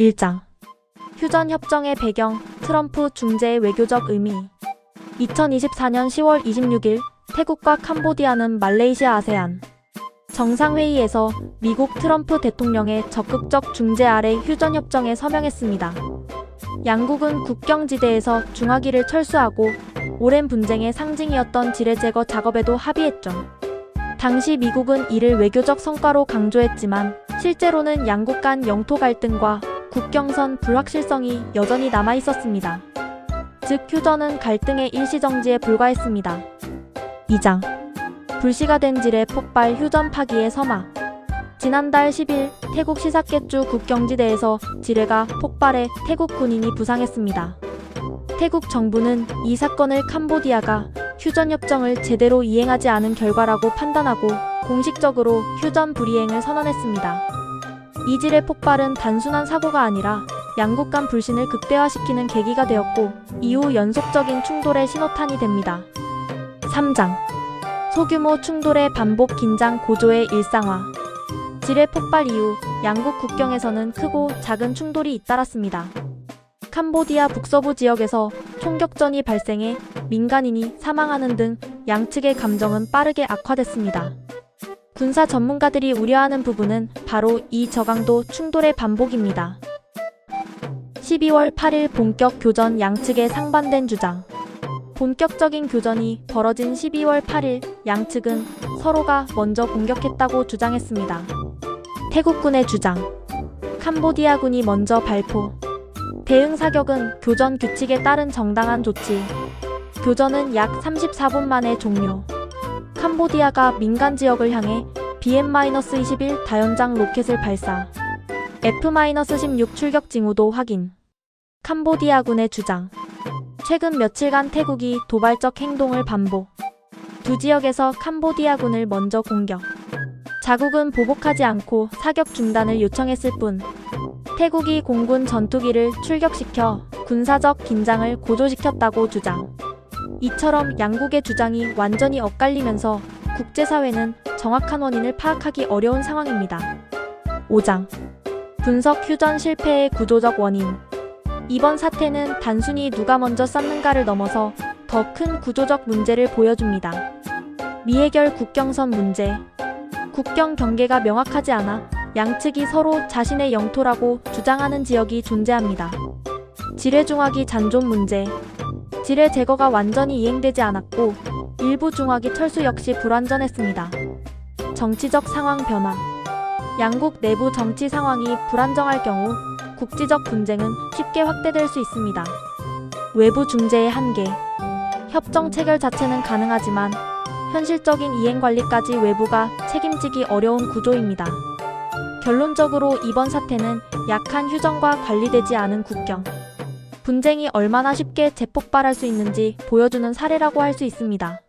1장 휴전 협정의 배경 트럼프 중재의 외교적 의미 2024년 10월 26일 태국과 캄보디아는 말레이시아 아세안 정상회의에서 미국 트럼프 대통령의 적극적 중재 아래 휴전 협정에 서명했습니다. 양국은 국경지대에서 중화기를 철수하고 오랜 분쟁의 상징이었던 지뢰 제거 작업에도 합의했죠. 당시 미국은 이를 외교적 성과로 강조했지만 실제로는 양국 간 영토 갈등과 국경선 불확실성이 여전히 남아 있었습니다. 즉 휴전은 갈등의 일시정지에 불과했습니다. 2장 불씨가 된 지뢰 폭발 휴전 파기의 서막 지난달 10일 태국 시사켓주 국경지대에서 지뢰가 폭발해 태국 군인이 부상했습니다. 태국 정부는 이 사건을 캄보디아가 휴전 협정을 제대로 이행하지 않은 결과라고 판단하고 공식적으로 휴전 불이행을 선언했습니다. 이 지뢰 폭발은 단순한 사고가 아니라 양국 간 불신을 극대화시키는 계기가 되었고 이후 연속적인 충돌의 신호탄이 됩니다. 3장 소규모 충돌의 반복 긴장 고조의 일상화 지뢰 폭발 이후 양국 국경에서는 크고 작은 충돌이 잇따랐습니다. 캄보디아 북서부 지역에서 총격전이 발생해 민간인이 사망하는 등 양측의 감정은 빠르게 악화됐습니다. 군사 전문가들이 우려하는 부분은 바로 이 저강도 충돌의 반복입니다. 12월 8일 본격 교전 양측의 상반된 주장. 본격적인 교전이 벌어진 12월 8일 양측은 서로가 먼저 공격했다고 주장했습니다. 태국군의 주장. 캄보디아군이 먼저 발포. 대응 사격은 교전 규칙에 따른 정당한 조치. 교전은 약 34분 만에 종료. 캄보디아가 민간 지역을 향해 BM-21 다연장 로켓을 발사. F-16 출격 징후도 확인. 캄보디아군의 주장. 최근 며칠간 태국이 도발적 행동을 반복. 두 지역에서 캄보디아군을 먼저 공격. 자국은 보복하지 않고 사격 중단을 요청했을 뿐 태국이 공군 전투기를 출격시켜 군사적 긴장을 고조시켰다고 주장. 이처럼 양국의 주장이 완전히 엇갈리면서 국제사회는 정확한 원인을 파악하기 어려운 상황입니다. 5장 분석 휴전 실패의 구조적 원인 이번 사태는 단순히 누가 먼저 쌓는가를 넘어서 더 큰 구조적 문제를 보여줍니다. 미해결 국경선 문제 국경 경계가 명확하지 않아 양측이 서로 자신의 영토라고 주장하는 지역이 존재합니다. 지뢰중화기 잔존 문제 지뢰 제거가 완전히 이행되지 않았고 일부 중화기 철수 역시 불완전했습니다. 정치적 상황 변화 양국 내부 정치 상황이 불안정할 경우 국지적 분쟁은 쉽게 확대될 수 있습니다. 외부 중재의 한계 협정 체결 자체는 가능하지만 현실적인 이행 관리까지 외부가 책임지기 어려운 구조입니다. 결론적으로 이번 사태는 약한 휴전과 관리되지 않은 국경. 분쟁이 얼마나 쉽게 재폭발할 수 있는지 보여주는 사례라고 할 수 있습니다.